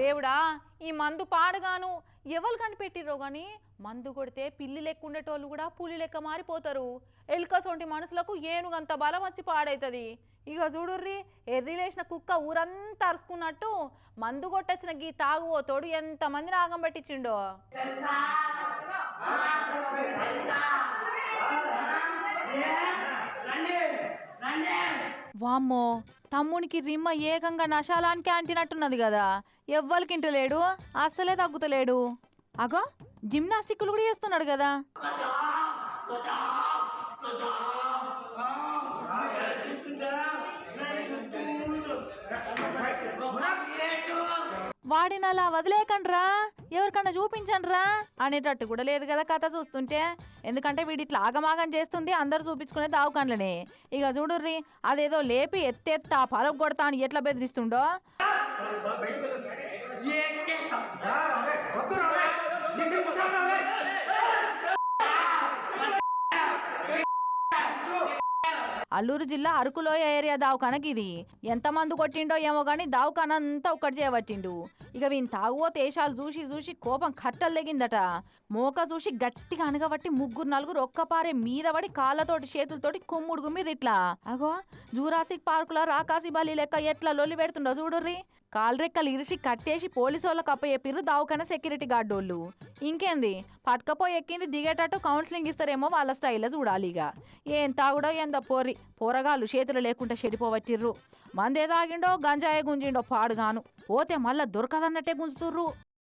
దేవుడా ఈ మందు పాడగాను ఎవరు కనిపెట్టిర్రో కానీ మందు కొడితే పిల్లి లెక్క ఉండేటోళ్ళు కూడా పులి లెక్క మారిపోతారు ఎలుకసొంటి మనుషులకు ఏనుగంత బలం వచ్చి పాడైతుంది ఇక చూడుర్రి ఎర్రి లేచిన కుక్క ఊరంతా అరుచుకున్నట్టు మందు కొట్టచ్చిన గీ తాగుబోతోడు ఎంతమందిని ఆగం పట్టించిండో వామ్మో తమ్మునికి రిమ్మ ఏకంగా నశాలానికి అంటినట్టున్నది కదా. ఎవ్వరికి ఇంటలేడు అస్సలే తగ్గుతలేడు. అగో జిమ్నాస్టిక్లు కూడా చేస్తున్నాడు కదా. వాడినలా అలా వదిలేకండ్రా ఎవరికన్నా చూపించండ్రా అనేటట్టు కూడా లేదు కదా కథ చూస్తుంటే. ఎందుకంటే వీడి ఇట్లా ఆగమాగం చేస్తుంది అందరు చూపించుకునే దావుకండ్లనే. ఇక చూడుర్రి అదేదో లేపి ఎత్తెత్తా పరగ కొడతా అని ఎట్లా బెదిరిస్తుండో? అల్లూరు జిల్లా అరకులోయ ఏరియా దావకానకి ఇది ఎంత మందు కొట్టిండో ఏమో కానీ దావకాన అంతా ఒక్కటి చేయబట్టిండు. ఇక వీని తాగువో తేషాలు చూసి చూసి కోపం కట్టలు లెగిందట మోక చూసి గట్టిగా అనగబట్టి ముగ్గురు నలుగురు ఒక్కపారే మీద పడి కాళ్ళతోటి చేతులతోటి కొమ్ముడు గుమ్మిరిట్లా ఇట్లా అగో జూరాసిక్ పార్కులో రాకాసి బలి లెక్క ఎట్లా లొల్లి పెడుతుండో చూడుర్రి. కాలరెక్కలు ఇరిసి కట్టేసి పోలీసు వాళ్ళకి అప్పచెప్పిర్రు దావకాన సెక్యూరిటీ గార్డోళ్ళు. ఇంకేంది పట్టుకపోయి ఎక్కింది దిగేటట్టు కౌన్సిలింగ్ ఇస్తారేమో వాళ్ళ స్టైల్లో చూడాలి ఇక. ఏం తాగుడో ఏందో పోరి పోరగాళ్ళు చేతులు లేకుండా చెడిపోవచ్చిర్రు మందే తాగిండో గంజాయే గుంజిండో పాడుగాను. పోతే మళ్ళా adadan até com os turru